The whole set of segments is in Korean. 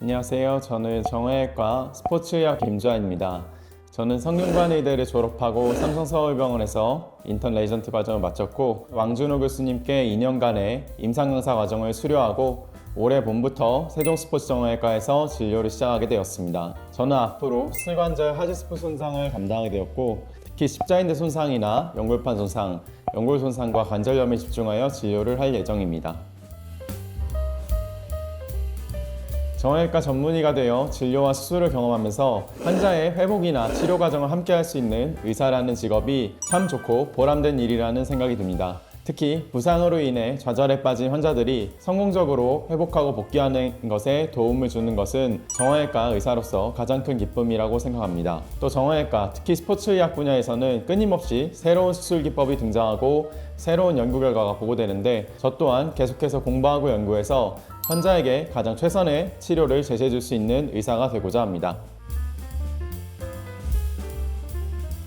안녕하세요. 저는 정형외과 스포츠의학 김주환입니다. 저는 성균관의대를 졸업하고 삼성서울병원에서 인턴 레이전트 과정을 마쳤고 왕준호 교수님께 2년간의 임상 강사 과정을 수료하고 올해 봄부터 세종스포츠정형외과에서 진료를 시작하게 되었습니다. 저는 앞으로 슬관절 하지스프 손상을 담당하게 되었고 특히 십자인대 손상이나 연골판 손상, 연골 손상과 관절염에 집중하여 진료를 할 예정입니다. 정형외과 전문의가 되어 진료와 수술을 경험하면서 환자의 회복이나 치료 과정을 함께 할 수 있는 의사라는 직업이 참 좋고 보람된 일이라는 생각이 듭니다. 특히 부상으로 인해 좌절에 빠진 환자들이 성공적으로 회복하고 복귀하는 것에 도움을 주는 것은 정형외과 의사로서 가장 큰 기쁨이라고 생각합니다. 또 정형외과, 특히 스포츠 의학 분야에서는 끊임없이 새로운 수술 기법이 등장하고 새로운 연구 결과가 보고되는데 저 또한 계속해서 공부하고 연구해서 환자에게 가장 최선의 치료를 제시해 줄 수 있는 의사가 되고자 합니다.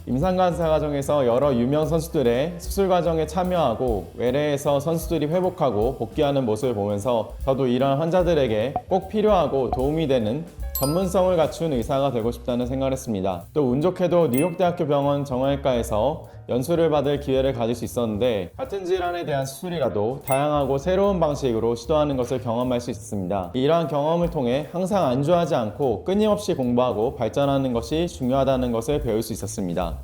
임상간사 과정에서 여러 유명 선수들의 수술 과정에 참여하고 외래에서 선수들이 회복하고 복귀하는 모습을 보면서 저도 이러한 환자들에게 꼭 필요하고 도움이 되는 전문성을 갖춘 의사가 되고 싶다는 생각을 했습니다. 또 운 좋게도 뉴욕대학교 병원 정형외과에서 연수를 받을 기회를 가질 수 있었는데 같은 질환에 대한 수술이라도 다양하고 새로운 방식으로 시도하는 것을 경험할 수 있었습니다. 이러한 경험을 통해 항상 안주하지 않고 끊임없이 공부하고 발전하는 것이 중요하다는 것을 배울 수 있었습니다.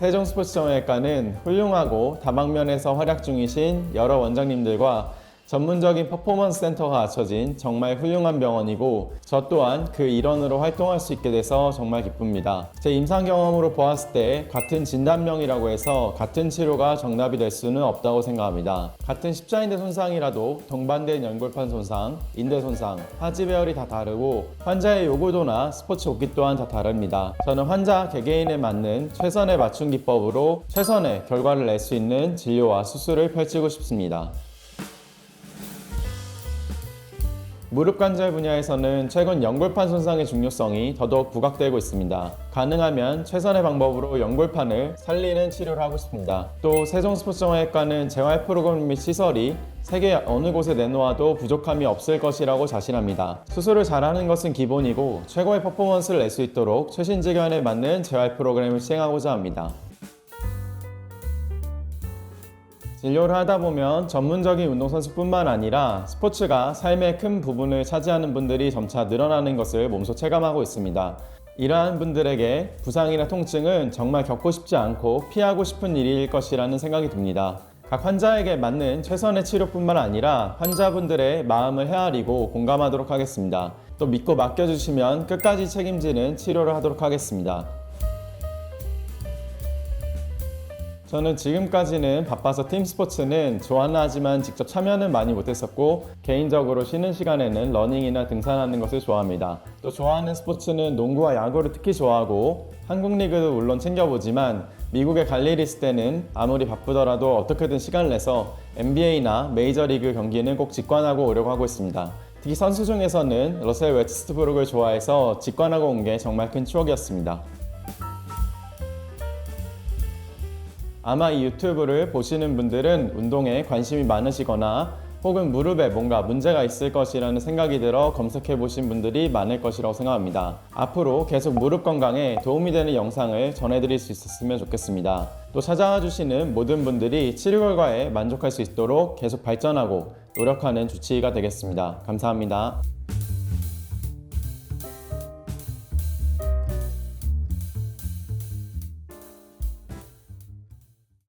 세종스포츠정형외과는 훌륭하고 다방면에서 활약 중이신 여러 원장님들과 전문적인 퍼포먼스 센터가 갖춰진 정말 훌륭한 병원이고 저 또한 그 일원으로 활동할 수 있게 돼서 정말 기쁩니다. 제 임상 경험으로 보았을 때 같은 진단명이라고 해서 같은 치료가 정답이 될 수는 없다고 생각합니다. 같은 십자인대 손상이라도 동반된 연골판 손상, 인대 손상, 하지 배열이 다 다르고 환자의 요구도나 스포츠 복귀 또한 다 다릅니다. 저는 환자 개개인에 맞는 최선의 맞춤 기법으로 최선의 결과를 낼 수 있는 진료와 수술을 펼치고 싶습니다. 무릎 관절 분야에서는 최근 연골판 손상의 중요성이 더더욱 부각되고 있습니다. 가능하면 최선의 방법으로 연골판을 살리는 치료를 하고 싶습니다. 또 세종스포츠정형외과는 재활 프로그램 및 시설이 세계 어느 곳에 내놓아도 부족함이 없을 것이라고 자신합니다. 수술을 잘하는 것은 기본이고 최고의 퍼포먼스를 낼 수 있도록 최신 지견에 맞는 재활 프로그램을 시행하고자 합니다. 진료를 하다 보면 전문적인 운동선수뿐만 아니라 스포츠가 삶의 큰 부분을 차지하는 분들이 점차 늘어나는 것을 몸소 체감하고 있습니다. 이러한 분들에게 부상이나 통증은 정말 겪고 싶지 않고 피하고 싶은 일일 것이라는 생각이 듭니다. 각 환자에게 맞는 최선의 치료뿐만 아니라 환자분들의 마음을 헤아리고 공감하도록 하겠습니다. 또 믿고 맡겨주시면 끝까지 책임지는 치료를 하도록 하겠습니다. 저는 지금까지는 바빠서 팀 스포츠는 좋아는 하지만 직접 참여는 많이 못했었고 개인적으로 쉬는 시간에는 러닝이나 등산하는 것을 좋아합니다. 또 좋아하는 스포츠는 농구와 야구를 특히 좋아하고 한국 리그도 물론 챙겨보지만 미국에 갈 일이 있을 때는 아무리 바쁘더라도 어떻게든 시간을 내서 NBA나 메이저리그 경기는 꼭 직관하고 오려고 하고 있습니다. 특히 선수 중에서는 러셀 웨스트브룩을 좋아해서 직관하고 온 게 정말 큰 추억이었습니다. 아마 이 유튜브를 보시는 분들은 운동에 관심이 많으시거나 혹은 무릎에 뭔가 문제가 있을 것이라는 생각이 들어 검색해 보신 분들이 많을 것이라고 생각합니다. 앞으로 계속 무릎 건강에 도움이 되는 영상을 전해드릴 수 있었으면 좋겠습니다. 또 찾아와 주시는 모든 분들이 치료 결과에 만족할 수 있도록 계속 발전하고 노력하는 주치의가 되겠습니다. 감사합니다.